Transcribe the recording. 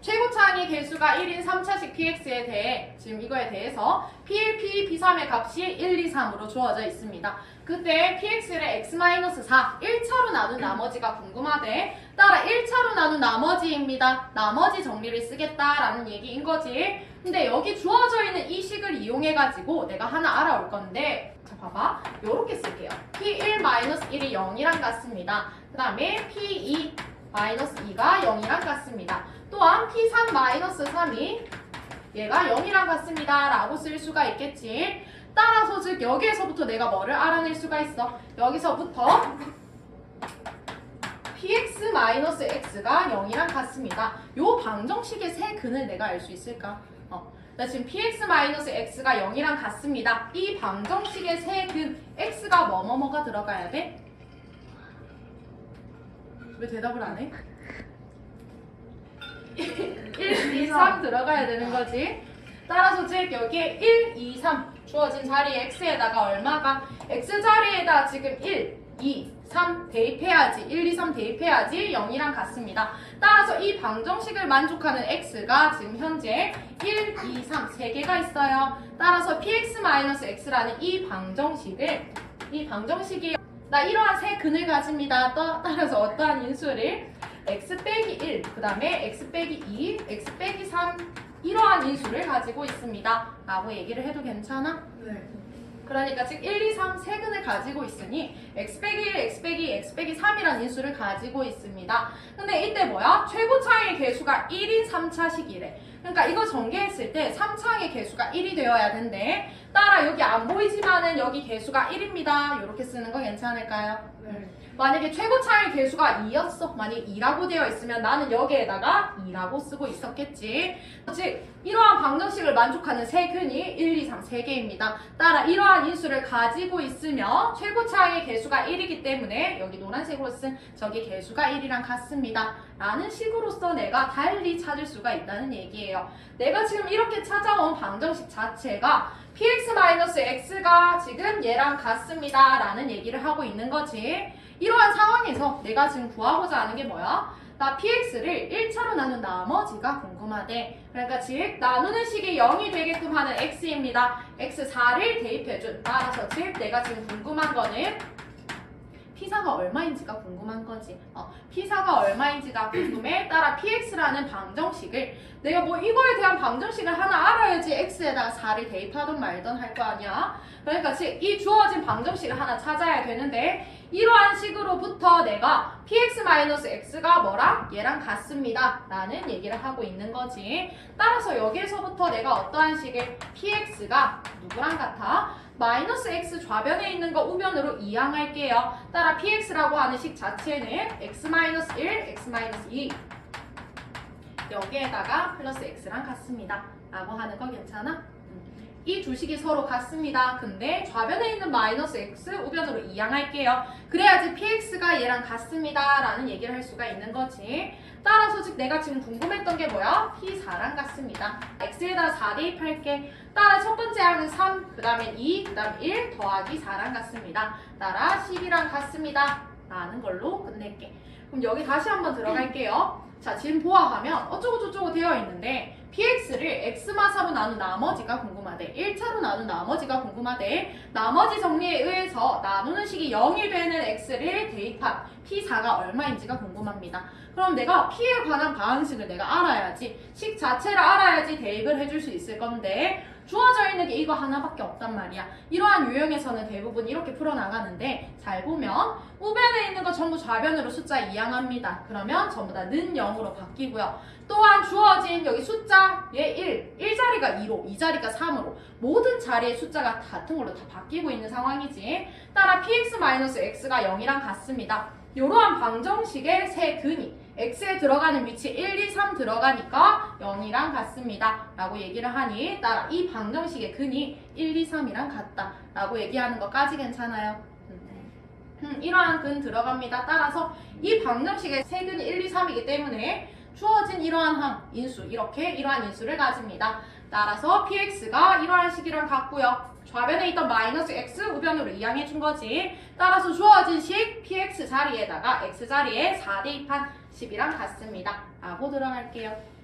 최고 차항의 개수가 1인 3차식 px에 대해 지금 이거에 대해서 p1, p2, p3의 값이 1, 2, 3으로 주어져 있습니다. 그때 px를 x-4, 1차로 나눈 나머지가 궁금하대. 따라 1차로 나눈 나머지입니다. 나머지 정리를 쓰겠다라는 얘기인 거지. 근데 여기 주어져 있는 이 식을 이용해가지고 내가 하나 알아올 건데 자 봐봐 요렇게 쓸게요. p1-1이 0이랑 같습니다. 그 다음에 p2 마이너스 2가 0이랑 같습니다. 또한 P3-3이 얘가 0이랑 같습니다. 라고 쓸 수가 있겠지. 따라서 즉 여기에서부터 내가 뭐를 알아낼 수가 있어? 여기서부터 px-x가 0이랑 같습니다. 요 방정식의 세 근을 내가 알 수 있을까? 어. 나 지금 px-x가 0이랑 같습니다. 이 방정식의 세 근 x가 뭐뭐뭐가 들어가야 돼? 왜 대답을 안 해? 1, 2, 3 들어가야 되는 거지. 따라서 즉 여기에 1, 2, 3 주어진 자리에 x에다가 얼마가 x 자리에다 지금 1, 2, 3 대입해야지 1, 2, 3 대입해야지 0이랑 같습니다. 따라서 이 방정식을 만족하는 x가 지금 현재 1, 2, 3 3개가 있어요. 따라서 px-x라는 이 방정식을 이 방정식이 나 이러한 세 근을 가집니다. 또 따라서 어떠한 인수를 x 빼기 1, 그 다음에 x 빼기 2, x 빼기 3 이러한 인수를 가지고 있습니다. 라고 얘기를 해도 괜찮아? 네. 그러니까 즉 1, 2, 3 세 근을 가지고 있으니 x 빼기 1, x 빼기 2, x 빼기 3이라는 인수를 가지고 있습니다. 근데 이때 뭐야? 최고 차항의 개수가 1인 3차식이래. 그러니까 이거 전개했을 때 3차항의 개수가 1이 되어야 된대. 따라 여기 안 보이지만은 여기 개수가 1입니다. 이렇게 쓰는 거 괜찮을까요? 네. 만약에 최고 차의 개수가 2였어. 만약에 2라고 되어 있으면 나는 여기에다가 2라고 쓰고 있었겠지. 즉, 방정식을 만족하는 세 근이 1, 2, 3, 3개입니다. 따라 이러한 인수를 가지고 있으면 최고 차의 개수가 1이기 때문에 여기 노란색으로 쓴 저기 개수가 1이랑 같습니다. 라는 식으로서 내가 달리 찾을 수가 있다는 얘기예요. 내가 지금 이렇게 찾아온 방정식 자체가 px-x가 지금 얘랑 같습니다. 라는 얘기를 하고 있는 거지. 이러한 상황에서 내가 지금 구하고자 하는 게 뭐야? 나 px를 1차로 나눈 나머지가 궁금하대. 그러니까 즉 나누는 식이 0이 되게끔 하는 x입니다. x4를 대입해준. 따라서 즉 내가 지금 궁금한 거는 P사가 얼마인지가 궁금한 거지. 어, P사가 얼마인지가 궁금해. 따라 PX라는 방정식을 내가 뭐 이거에 대한 방정식을 하나 알아야지 X에다가 4를 대입하든 말든 할 거 아니야. 그러니까 즉이 주어진 방정식을 하나 찾아야 되는데 이러한 식으로부터 내가 px-x가 뭐랑 얘랑 같습니다. 라는 얘기를 하고 있는 거지. 따라서 여기에서부터 내가 어떠한 식의 px가 누구랑 같아? 마이너스 x 좌변에 있는 거 우변으로 이항할게요. 따라 px라고 하는 식 자체는 x-1, x-2 여기에다가 플러스 x랑 같습니다. 라고 하는 거 괜찮아? 이두 식이 서로 같습니다. 근데 좌변에 있는 마이너스 x 우변으로 이항할게요. 그래야지 px가 얘랑 같습니다. 라는 얘기를 할 수가 있는 거지. 따라서 즉 내가 지금 궁금했던 게 뭐야? p4랑 같습니다. x에다 4 대입할게. 따라 첫 번째 항은 3, 그 다음에 2, 그 다음 1 더하기 4랑 같습니다. 따라 10이랑 같습니다. 라는 걸로 끝낼게. 그럼 여기 다시 한번 들어갈게요. 자, 지금 보아하면 어쩌고저쩌고 되어 있는데 px를 x마사로 나눈 나머지가 궁금하대. 1차로 나눈 나머지가 궁금하대. 나머지 정리에 의해서 나누는 식이 0이 되는 x를 대입한 p4가 얼마인지가 궁금합니다. 그럼 내가 p에 관한 방식을 내가 알아야지 식 자체를 알아야지 대입을 해줄 수 있을 건데 주어져 있는 게 이거 하나밖에 없단 말이야. 이러한 유형에서는 대부분 이렇게 풀어나가는데 잘 보면 우변에 있는 거 전부 좌변으로 숫자 이항합니다. 그러면 전부 다 는 0으로 바뀌고요. 또한 주어진 여기 숫자 얘 1, 1자리가 2로 2자리가 3으로 모든 자리의 숫자가 같은 걸로 다 바뀌고 있는 상황이지. 따라 px-x가 0이랑 같습니다. 이러한 방정식의 세 근이 x에 들어가는 위치 1, 2, 3 들어가니까 0이랑 같습니다. 라고 얘기를 하니 따라 이 방정식의 근이 1, 2, 3이랑 같다. 라고 얘기하는 것까지 괜찮아요. 음, 이러한 근 들어갑니다. 따라서 이 방정식의 세 근이 1, 2, 3이기 때문에 주어진 이러한 항, 인수, 이렇게 이러한 인수를 가집니다. 따라서 px가 이러한 식이랑 같고요. 좌변에 있던 마이너스 x 우변으로 이항해 준 거지. 따라서 주어진 식 px 자리에다가 x 자리에 4 대입한 10이랑 같습니다. 라고 들어갈게요.